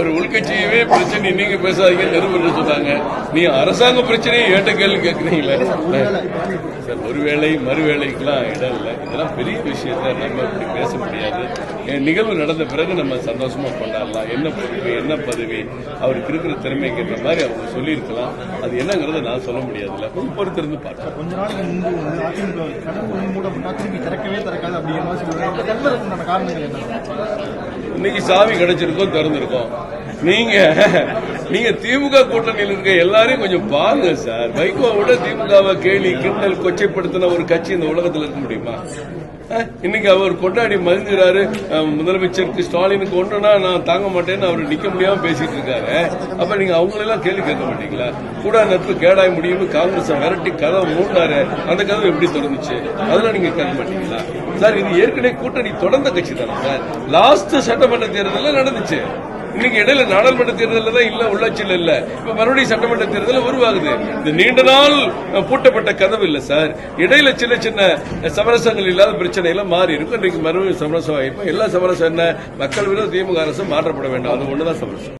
ஒரு உள்கட்சியவே பிரச்சனை நீங்க பேசாதீங்க நிறுவனம் சொன்னாங்க. நீ அரசாங்க பிரச்சனையை ஏட்ட கேள்வி கேட்கறீங்களே? சார் ஒருவேளை மறுவேளைக்கெல்லாம் இடம் இல்லை. இதெல்லாம் பெரிய விஷயத்த நம்ம இப்படி பேச முடியாது. என் நிகழ்வு நடந்த பிறகு நம்ம சந்தோஷமா கொண்டாடலாம். என்ன பொறுப்பு என்ன பதவி? அவருக்கு இருக்கிற திறமைக்கு ஏற்ற மாதிரி அவங்க சொல்லியிருக்கலாம். அது என்னங்கிறத நான் சொல்ல முடியாதுல்ல. பொறுத்திருந்து பார்க்கலாம். கொஞ்ச நாளைக்கு முன்பு வந்து அதிமுக மூடப்பட்டா திறக்கவே திறக்காது அப்படிங்கிற மாதிரி திறந்ததுக்கான காரணங்கள் என்ன? இன்னைக்கு சாவி கிடைச்சிருக்கோம் திறந்திருக்கோம். நீங்க நீங்க திமுக கூட்டணியில் இருக்க எல்லாரையும் கொஞ்சம் பாருங்க சார். வைகோ விட திமுகவை கேலி கிண்டல் கொச்சைப்படுத்தின ஒரு கட்சி இந்த உலகத்தில் இருக்க முடியுமா? இன்னைக்கு அவர் கொண்டாடி மகிழ்ந்துறாரு. முதலமைச்சருக்கு ஸ்டாலினுக்கு ஒன்றுனா நான் தாங்க மாட்டேன்னு அவர் நிக்க முடியாம பேசிட்டு இருக்காரு. அப்ப நீங்க அவங்களெல்லாம் கேள்வி கேட்க மாட்டீங்களா? கூட நட்பு கேடாய் முடியும்னு காங்கிரஸ் விரட்டி கதவை மூடினாரு. அந்த கதவு எப்படி தொடர்ந்துச்சு அதெல்லாம் நீங்க கேட்க மாட்டீங்களா? சார் இது ஏற்கனவே கூட்டணி தொடர்ந்த கட்சி தானே சார். லாஸ்ட் சட்டமன்ற தேர்தலில் நடந்துச்சு. இன்னைக்கு இடையில நாடாளுமன்ற தேர்தலில் தான் இல்ல உள்ளாட்சியில் இல்ல. இப்ப மறுபடியும் சட்டமன்ற தேர்தல் உருவாகுது. இது நீண்ட நாள் பூட்டப்பட்ட கதவு இல்ல சார். இடையில சின்ன சின்ன சமரசங்கள் இல்லாத பிரச்சனை எல்லாம் மாறி இருக்கும். இன்னைக்கு மறுபடியும் சமரசம் ஆகிப்போம் எல்லா சமரசம் என்ன? மக்கள் விட திமுக அரசு மாற்றப்பட வேண்டும். அது ஒண்ணுதான் சமரசம்.